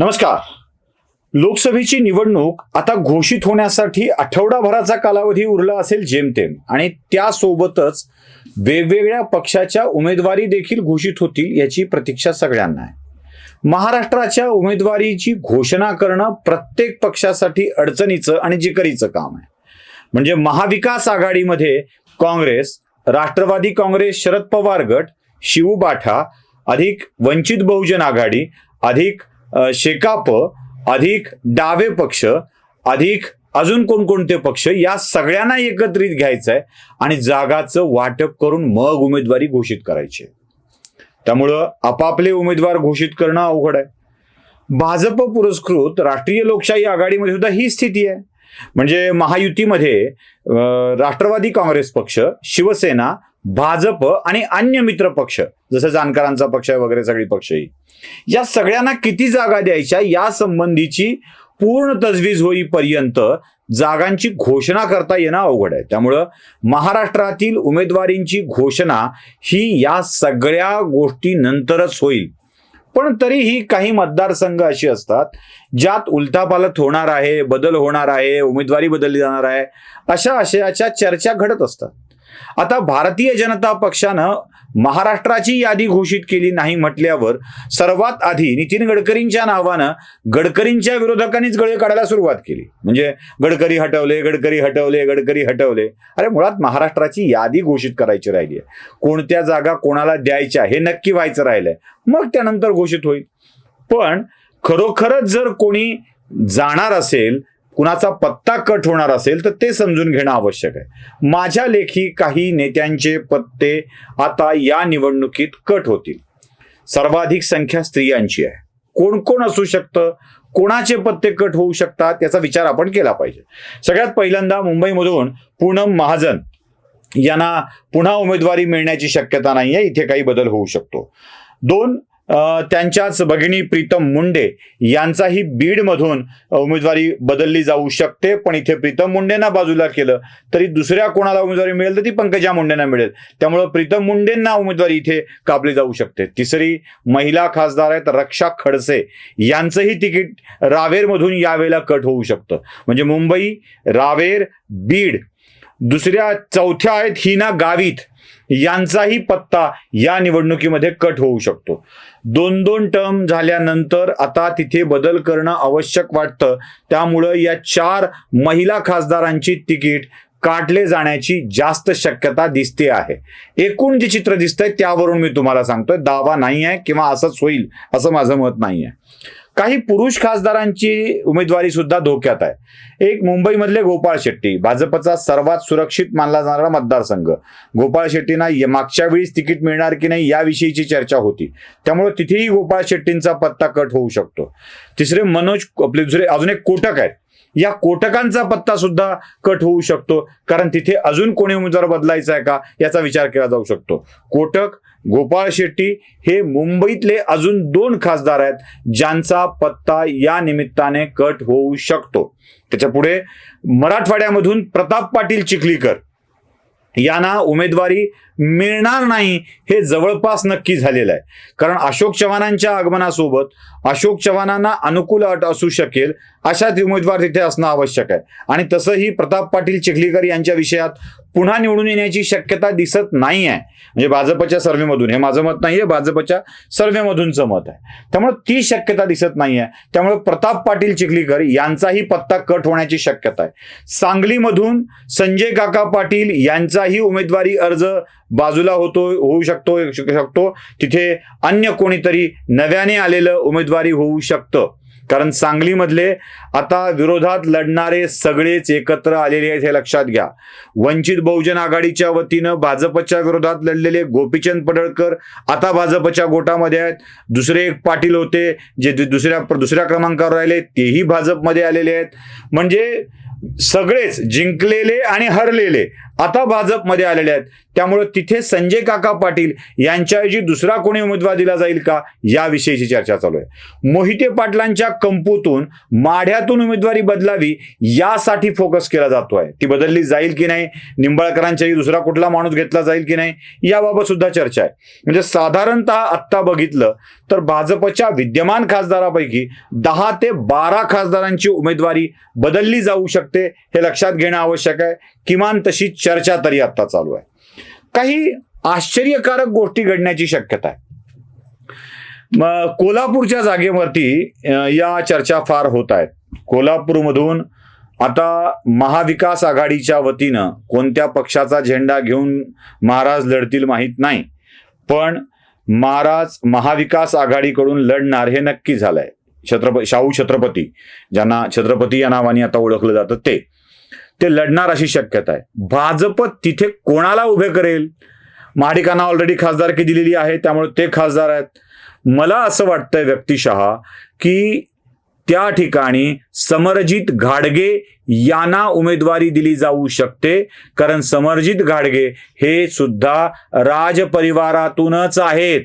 नमस्कार. लोकसभेची निवडणूक आता घोषित होण्यासाठी आठवडाभराचा कालावधी उरला असेल जेमतेम आणि त्यासोबतच वेगवेगळ्या पक्षाच्या उमेदवारी देखील घोषित होतील याची प्रतीक्षा सगळ्यांना आहे. महाराष्ट्राच्या उमेदवारीची घोषणा करणं प्रत्येक पक्षासाठी अडचणीचं आणि जिकरीचं काम आहे. म्हणजे महाविकास आघाडीमध्ये काँग्रेस राष्ट्रवादी काँग्रेस शरद पवार गट शिवबाठा अधिक वंचित बहुजन आघाडी अधिक शेकाप अधिक डावे पक्ष अधिक अजून कोणकोणते पक्ष या सगळ्यांना एकत्रित घ्यायचं आहे आणि जागाचं वाटप करून मग उमेदवारी घोषित करायची. त्यामुळं आपापले उमेदवार घोषित करणं अवघड आहे. भाजप पुरस्कृत राष्ट्रीय लोकशाही आघाडीमध्ये सुद्धा ही स्थिती आहे. म्हणजे महायुतीमध्ये राष्ट्रवादी काँग्रेस पक्ष शिवसेना भाजप आणि अन्य मित्र पक्ष जसं जानकरांचा पक्ष आहे वगैरे सगळी पक्षही या सगळ्यांना किती जागा द्यायच्या या संबंधीची पूर्ण तजवीज होईपर्यंत जागांची घोषणा करता येणं अवघड आहे. त्यामुळं महाराष्ट्रातील उमेदवारींची घोषणा ही या सगळ्या गोष्टी नंतरच होईल. पण तरीही काही मतदारसंघ अशी असतात ज्यात उलथापालथ होणार आहे बदल होणार आहे उमेदवारी बदलली जाणार आहे अशा आशयाच्या चर्चा घडत असतात. आता भारतीय जनता पक्षानं महाराष्ट्राची यादी घोषित केली नाही म्हटल्यावर सर्वात आधी नितीन गडकरींच्या नावानं गडकरींच्या विरोधकांनीच गळे काढायला सुरुवात केली. म्हणजे गडकरी हटवले गडकरी हटवले गडकरी हटवले. अरे मुळात महाराष्ट्राची यादी घोषित करायची राहिली आहे कोणत्या जागा कोणाला द्यायच्या हे नक्की व्हायचं राहिलंय. मग त्यानंतर घोषित होईल. पण खरोखरच जर कोणी जाणार असेल कुणाचा पत्ता कट होणार असेल तर ते समजून घेणं आवश्यक आहे. माझ्या लेखी काही नेत्यांचे पत्ते आता या निवडणुकीत कट होतील. सर्वाधिक संख्या स्त्रियांची आहे. कोण कोण असू शकतं? कोणाचे पत्ते कट होऊ शकतात? याचा विचार आपण केला पाहिजे. सगळ्यात पहिल्यांदा मुंबईमधून पूनम महाजन यांना पुन्हा उमेदवारी मिळण्याची शक्यता नाही आहे इथे काही बदल होऊ शकतो. दोन त्यांच्याच भगिनी प्रीतम मुंडे यांचाही बीडमधून उमेदवारी बदलली जाऊ शकते पण इथे प्रीतम मुंडेंना बाजूला केलं. तरी दुसऱ्या कोणाला उमेदवारी मिळेल तर ती पंकजा मुंडेंना मिळेल. त्यामुळं प्रीतम मुंडेंना उमेदवारी इथे कापली जाऊ शकते. तिसरी महिला खासदार आहेत रक्षा खडसे. यांचंही तिकीट रावेरमधून यावेळेला कट होऊ शकतं. म्हणजे मुंबई रावेर बीड दुसऱ्या चौथ्या आहेत हिना गावित. यांचाही पत्ता या निवडणुकीमध्ये कट होऊ शकतो. दोन दोन टर्म झाल्यानंतर आता तिथे बदल करणं आवश्यक वाटतं. त्यामुळं या चार महिला खासदारांची तिकीट काढले जाण्याची जास्त शक्यता दिसते आहे. एकूण जे चित्र दिसतंय त्यावरून मी तुम्हाला सांगतोय दावा नाही आहे किंवा असंच होईल असं माझं मत नाही आहे काही पुरुष खासदारांची उमेदवारी सुद्धा धोक्यात आहे. एक मुंबईमधले गोपाळ शेट्टी भाजपचा सर्वात सुरक्षित मानला जाणारा मतदारसंघ. गोपाळ शेट्टींना मागच्या वेळीस तिकीट मिळणार की नाही याविषयीची चर्चा होती. त्यामुळे तिथेही गोपाळ शेट्टींचा पत्ता कट होऊ शकतो. तिसरे मनोज आपले दुसरे अजून एक कोटक आहेत. या कोटकांचा पत्ता सुद्धा कट होऊ शकतो. कारण तिथे अजून कोणी उमेदवार बदलायचा आहे का? याचा विचार केला जाऊ शकतो. कोटक गोपाळ शेट्टी हे मुंबईतले अजून दोन खासदार आहेत ज्यांचा पत्ता या निमित्ताने कट होऊ शकतो. त्याच्या पुढे मराठवाड्यामधून प्रताप पाटील चिखलीकर. यांना उमेदवारी मिळणार नाही हे जवळपास नक्की झालेलं आहे. कारण अशोक चव्हाणांच्या आगमनासोबत अशोक चव्हाणांना अनुकूल अट असू शकेल अशाच उमेदवार तिथे असणं आवश्यक आहे. आणि तसंही प्रताप पाटील चिखलीकर यांच्या विषयात पुन्हा निवडून येण्याची शक्यता दिसत नाही आहे. म्हणजे भाजपच्या सर्व्हेमधून हे माझं मत नाही आहे भाजपच्या सर्व्हेमधूनचं मत आहे. त्यामुळे ती शक्यता दिसत नाही आहे. त्यामुळे प्रताप पाटील चिखलीकर यांचाही पत्ता कट होण्याची शक्यता आहे. सांगलीमधून संजय काका पाटील यांचाही उमेदवारी अर्ज बाजूला होतो होऊ शकतो शकतो. तिथे अन्य कोणीतरी नव्याने आलेलं उमेदवारी होऊ शकतं. कारण सांगलीमधले आता विरोधात लढणारे सगळेच एकत्र आलेले आहेत हे लक्षात घ्या. वंचित बहुजन आघाडीच्या वतीनं भाजपच्या विरोधात लढलेले गोपीचंद पडळकर आता भाजपच्या गोटामध्ये आहेत. दुसरे एक पाटील होते जे दुसऱ्या दुसऱ्या क्रमांकावर राहिले तेही भाजपमध्ये आलेले आहेत. म्हणजे सगळेच जिंकलेले आणि हरलेले. आता भाजपमध्ये आलेले आहेत. त्यामुळे तिथे संजय काका पाटील यांच्याऐवजी दुसरा कोणी उमेदवार दिला जाईल का? याविषयीची चर्चा चालू आहे. मोहिते पाटलांच्या कंपूतून माढ्यातून उमेदवारी बदलावी यासाठी फोकस केला जातोय ती बदलली जाईल की नाही? निंबाळकरांच्याही दुसरा कुठला माणूस घेतला जाईल की नाही? याबाबत सुद्धा चर्चा आहे. म्हणजे साधारणतः आत्ता बघितलं तर भाजपच्या विद्यमान खासदारापैकी दहा ते बारा खासदारांची उमेदवारी बदलली जाऊ शकते हे लक्षात घेणं आवश्यक आहे. किमान तशी चर्चा तरी आता चालू आहे. काही आश्चर्यकारक गोष्टी घडण्याची शक्यता आहे. मग कोल्हापूरच्या जागेवरती या चर्चा फार होत आहेत. कोल्हापूरमधून आता महाविकास आघाडीच्या वतीनं कोणत्या पक्षाचा झेंडा घेऊन महाराज लढतील माहीत नाही. पण महाराज महाविकास आघाडीकडून लढणार हे नक्की झालंय. छत्रपती शाहू छत्रपती ज्यांना छत्रपती या नावाने आता ओळखलं जातं ते. ते लढणार अशी शक्यता आहे. भाजप तिथे कोणाला उभे करेल? महाडिकांना ऑलरेडी खासदारकी दिलेली आहे त्यामुळे ते खासदार आहेत. मला असं वाटतंय व्यक्तिशः की त्या ठिकाणी समरजित घाडगे यांना उमेदवारी दिली जाऊ शकते. कारण समरजित घाडगे हे सुद्धा राजपरिवारातूनच आहेत.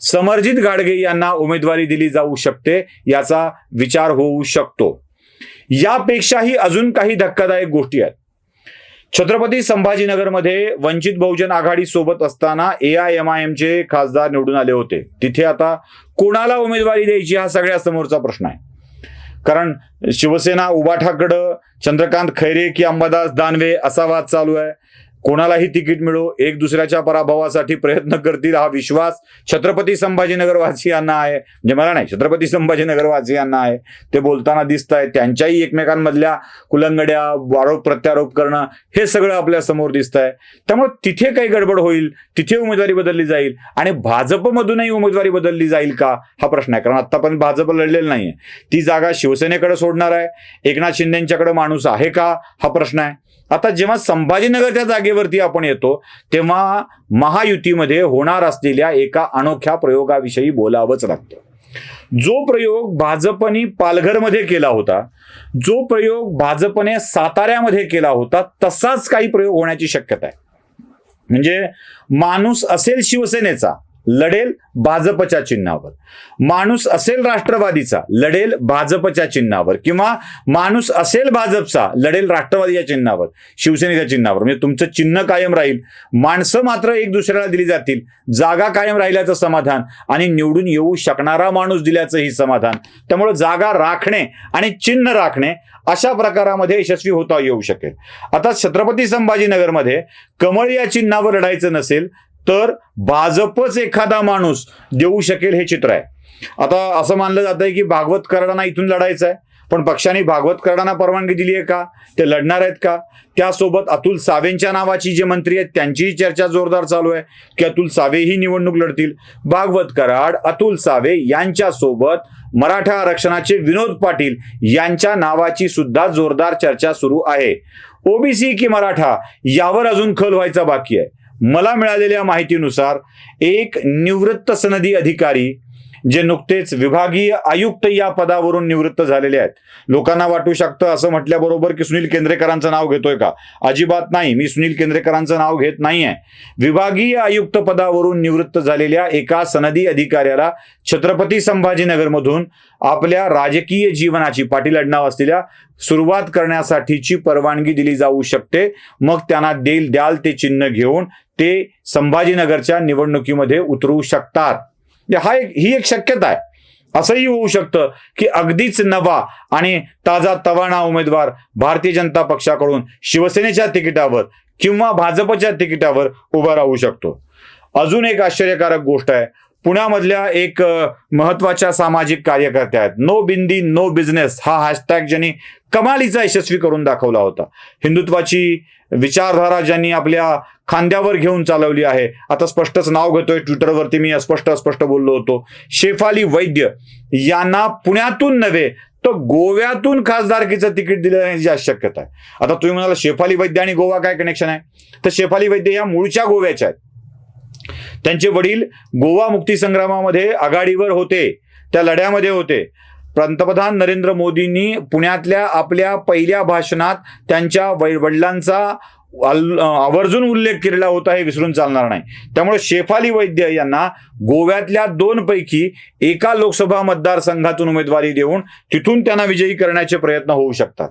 समरजित घाडगे यांना उमेदवारी दिली जाऊ शकते याचा विचार होऊ शकतो. यापेक्षाही अजून काही धक्कादायक गोष्टी आहेत. छत्रपती संभाजीनगरमध्ये वंचित बहुजन आघाडी सोबत असताना ए आय एम आय एमचे खासदार निवडून आले होते. तिथे आता कोणाला उमेदवारी द्यायची हा सगळ्या समोरचा प्रश्न आहे. कारण शिवसेना उबाठाकडं चंद्रकांत खैरे की अंबादास दानवे असा वाद चालू आहे. कोणालाही तिकीट मिळो एक दुसऱ्याच्या पराभवासाठी प्रयत्न करतील हा विश्वास छत्रपती संभाजीनगर वासियांना आहे. म्हणजे मला नाही छत्रपती संभाजीनगर वासियांना आहे. ते बोलताना दिसत आहे त्यांच्याही एकमेकांमधल्या कुलंगड्या आरोप प्रत्यारोप करणं हे सगळं आपल्यासमोर दिसत आहे त्यामुळे तिथे काही गडबड होईल तिथे उमेदवारी बदलली जाईल आणि भाजपमधूनही उमेदवारी बदलली जाईल का? हा प्रश्न आहे. कारण आतापर्यंत भाजप लढलेलं नाहीये. ती जागा शिवसेनेकडे सोडणार आहे. एकनाथ शिंदेच्याकडे माणूस आहे का? हा प्रश्न आहे. आता जेव्हा संभाजीनगरच्या जागेवरती आपण येतो तेव्हा महायुतीमध्ये होणार असलेल्या एका अनोख्या प्रयोगाविषयी बोलावंच लागतं. जो प्रयोग भाजपने पालघरमध्ये केला होता जो प्रयोग भाजपने साताऱ्यामध्ये केला होता तसाच काही प्रयोग होण्याची शक्यता आहे. म्हणजे माणूस असेल शिवसेनेचा लढेल भाजपच्या चिन्हावर. माणूस असेल राष्ट्रवादीचा लढेल भाजपच्या चिन्हावर. किंवा माणूस असेल भाजपचा लढेल राष्ट्रवादीच्या चिन्हावर शिवसेनेच्या चिन्हावर. म्हणजे तुमचं चिन्ह कायम राहील. माणसं मात्र एक दुसऱ्याला दिली जातील. जागा कायम राहिल्याचं समाधान आणि निवडून येऊ शकणारा माणूस दिल्याचंही समाधान. त्यामुळे जागा राखणे आणि चिन्ह राखणे अशा प्रकारामध्ये यशस्वी होता येऊ शकेल. आता छत्रपती संभाजीनगरमध्ये कमळ या चिन्हावर लढायचं नसेल तर भाजपच एखादा माणूस देऊ शकेल हे चित्र आहे. आता असं मानलं जात आहे की भागवत कराडांना इथून लढायचं आहे. पण पक्षाने भागवत कराडांना परवानगी दिली आहे का? ते लढणार आहेत का? त्यासोबत अतुल सावेंच्या नावाची जे मंत्री आहेत त्यांचीही चर्चा जोरदार चालू आहे की अतुल सावे ही निवडणूक लढतील. भागवत कराड अतुल सावे यांच्यासोबत मराठा आरक्षणाचे विनोद पाटील यांच्या नावाची सुद्धा जोरदार चर्चा सुरू आहे. ओबीसी की मराठा यावर अजून खल व्हायचा बाकी आहे. मला मिळालेल्या माहितीनुसार एक निवृत्त सनदी अधिकारी जे नुकतेच विभागीय आयुक्त या पदावरून निवृत्त झालेले आहेत. लोकांना वाटू शकतं असं म्हटल्याबरोबर की सुनील केंद्रेकरांचं नाव घेतोय का? अजिबात नाही. मी सुनील केंद्रेकरांचं नाव घेत नाही आहे विभागीय आयुक्त पदावरून निवृत्त झालेल्या एका सनदी अधिकाऱ्याला छत्रपती संभाजीनगरमधून आपल्या राजकीय जीवनाची पाटील आडनाव असलेल्या सुरुवात करण्यासाठीची परवानगी दिली जाऊ शकते. मग त्यांना देईल द्याल ते चिन्ह घेऊन ते संभाजीनगरच्या निवडणुकीमध्ये उतरू शकतात. म्हणजे हा एक ही एक शक्यता आहे. असंही होऊ शकतं की अगदीच नवा आणि ताजा तवाणा उमेदवार भारतीय जनता पक्षाकडून शिवसेनेच्या तिकिटावर किंवा भाजपच्या तिकिटावर उभा राहू शकतो. अजून एक आश्चर्यकारक गोष्ट आहे. पुण्यामधल्या एक महत्त्वाच्या सामाजिक कार्यकर्त्या आहेत. नो बिंदी नो बिझनेस हा हॅशटॅग ज्यांनी कमालीचा यशस्वी करून दाखवला होता. हिंदुत्वाची विचारधारा ज्यांनी आपल्या खांद्यावर घेऊन चालवली आहे. आता स्पष्टच नाव घेतोय. ट्विटरवरती मी अस्पष्ट अस्पष्ट बोललो होतो. शेफाली वैद्य यांना पुण्यातून नव्हे तर गोव्यातून खासदारकीचं तिकीट दिलं जाण्याची शक्यता आहे. आता तुम्ही म्हणाला शेफाली वैद्य आणि गोवा काय कनेक्शन आहे? तर शेफाली वैद्य या मूळच्या गोव्याच्या आहेत. त्यांचे वडील गोवा मुक्तीसंग्रामामध्ये आघाडीवर होते. त्या लढ्यामध्ये होते. पंतप्रधान नरेंद्र मोदींनी पुण्यातल्या आपल्या पहिल्या भाषणात त्यांच्या वडिलांचा आवर्जून उल्लेख केलेला होता हे विसरून चालणार नाही. त्यामुळे शेफाली वैद्य यांना गोव्यातल्या दोन पैकी एका लोकसभा मतदारसंघातून उमेदवारी देऊन तिथून त्यांना विजयी करण्याचे प्रयत्न होऊ शकतात.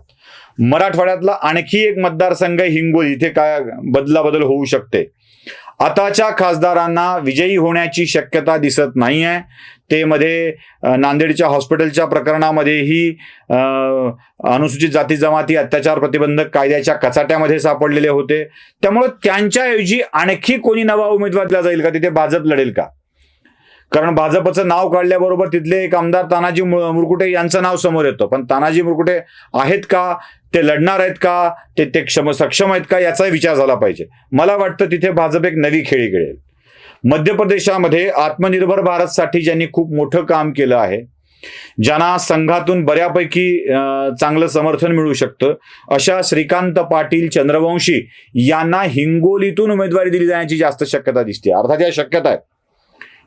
मराठवाड्यातला आणखी एक मतदारसंघ आहे हिंगोली. इथे काय बदलाबदल होऊ शकते. आताच्या खासदारांना विजयी होण्याची शक्यता दिसत नाही आहे ते मध्ये नांदेडच्या हॉस्पिटलच्या प्रकरणामध्येही अनुसूचित जाती जमाती अत्याचार प्रतिबंधक कायद्याच्या कचाट्यामध्ये सापडलेले होते. त्यामुळे त्यांच्याऐवजी आणखी कोणी नवा उमेदवार दिला जाईल का? तिथे भाजप लढेल का? कारण भाजपचं नाव काढल्याबरोबर तिथले एक आमदार तानाजी मुरकुटे यांचं नाव समोर येतं. पण तानाजी मुरकुटे आहेत का? ते लढणार आहेत का? ते ते क्षम सक्षम आहेत का? याचाही विचार झाला पाहिजे. मला वाटतं तिथे भाजप एक नवी खेळी खेळेल. मध्य प्रदेशामध्ये आत्मनिर्भर भारतसाठी ज्यांनी खूप मोठं काम केलं आहे ज्यांना संघातून बऱ्यापैकी चांगलं समर्थन मिळू शकतं अशा श्रीकांत पाटील चंद्रवंशी यांना हिंगोलीतून उमेदवारी दिली जाण्याची जास्त शक्यता दिसते. अर्थात या शक्यता आहेत.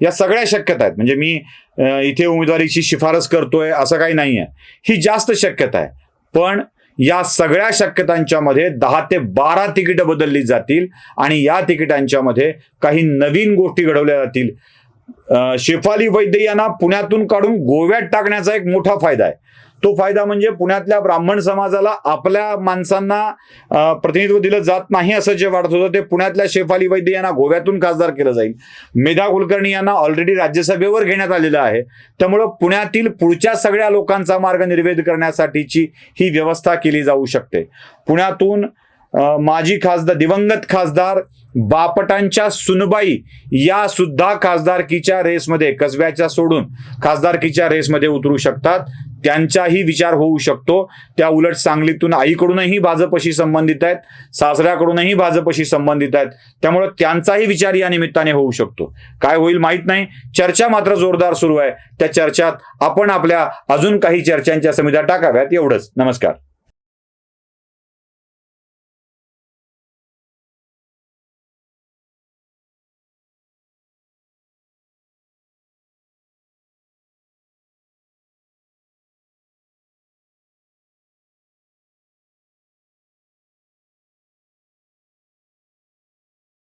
या सगळ्या शक्यता आहेत. म्हणजे मी इथे उमेदवारीची शिफारस करतोय असं काही नाही आहे ही जास्त शक्यता आहे. पण या सगळ्या शक्यतांच्या मध्ये दहा ते बारा तिकीटं बदलली जातील आणि या तिकिटांच्या मध्ये काही नवीन गोष्टी घडवल्या जातील. शेफाली वैद्य यांना पुण्यातून काढून गोव्यात टाकण्याचा एक मोठा फायदा आहे. तो फायदा म्हणजे पुण्यातल्या ब्राह्मण समाजाला आपल्या माणसांना प्रतिनिधित्व दिलं जात नाही असं जे वाटत होतं ते पुण्यातल्या शेफाली वैद्य यांना गोव्यातून खासदार केलं जाईल. मेधा कुलकर्णी यांना ऑलरेडी राज्यसभेवर घेण्यात आलेलं आहे. त्यामुळं पुण्यातील पुढच्या सगळ्या लोकांचा मार्ग निर्वेद करण्यासाठीची ही व्यवस्था केली जाऊ शकते. पुण्यातून माजी खासदार दिवंगत खासदार बापटांच्या सुनबाई या सुद्धा खासदारकीच्या रेसमध्ये कसब्याच्या सोडून खासदारकीच्या रेसमध्ये उतरू शकतात. त्यांचाही विचार होऊ शकतो. त्या उलट सांगलीतून आईकडूनही भाजपशी संबंधित आहेत. सासऱ्याकडूनही भाजपशी संबंधित आहेत. त्यामुळे त्यांचाही विचार या निमित्ताने होऊ शकतो. काय होईल माहीत नाही. चर्चा मात्र जोरदार सुरू आहे. त्या चर्चात आपण आपल्या अजून काही चर्चांच्या समित्या टाकाव्यात. एवढंच. नमस्कार.